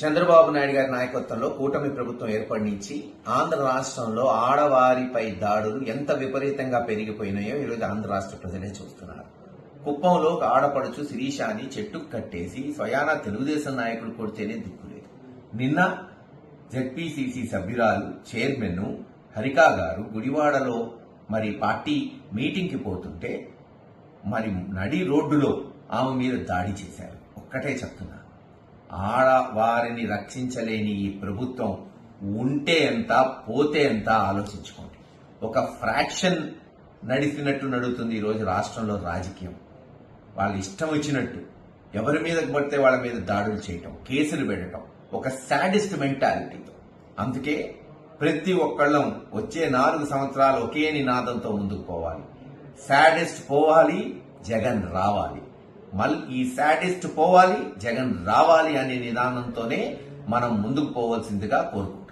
చంద్రబాబు నాయుడు గారి నాయకత్వంలో కూటమి ప్రభుత్వం ఏర్పడి నుంచి ఆంధ్ర రాష్ట్రంలో ఆడవారిపై దాడులు ఎంత విపరీతంగా పెరిగిపోయినాయో ఈరోజు ఆంధ్ర రాష్ట్ర ప్రజలే చూస్తున్నారు. కుప్పంలో ఒక ఆడపడుచు శిరీషాని చెట్టుకు కట్టేసి స్వయానా తెలుగుదేశం నాయకుడు కొడితేనే దిక్కులేదు నిన్న జెడ్పీసీసీ సభ్యురాలు చైర్మన్ హరికా గారు గుడివాడలో మరి పార్టీ మీటింగ్కి పోతుంటే మరి నడి రోడ్డులో ఆమె మీద దాడి చేశారు. ఒక్కటే చెప్తున్నారు ఆడవారిని రక్షించలేని ఈ ప్రభుత్వం ఉంటే ఎంత పోతే ఎంత ఆలోచించుకోండి. ఒక ఫ్రాక్షన్ నడిపినట్టు నడుతుంది ఈరోజు రాష్ట్రంలో రాజకీయం. వాళ్ళ ఇష్టం వచ్చినట్టు ఎవరి మీదకి పడితే వాళ్ళ మీద దాడులు చేయటం కేసులు పెట్టడం ఒక సాడిస్ట్ మెంటాలిటీతో. అందుకే ప్రతి ఒక్కళ్ళం వచ్చే నాలుగు సంవత్సరాలు ఒకే నినాదంతో ముందుకు పోవాలి. సాడెస్ట్ పోవాలి జగన్ రావాలి. మళ్ళీ ఈ సాడెస్ట్ పోవాలి జగన్ రావాలి అనే నిదానంతోనే మనం ముందుకు పోవాల్సిందిగా కోరుకుంటున్నాం.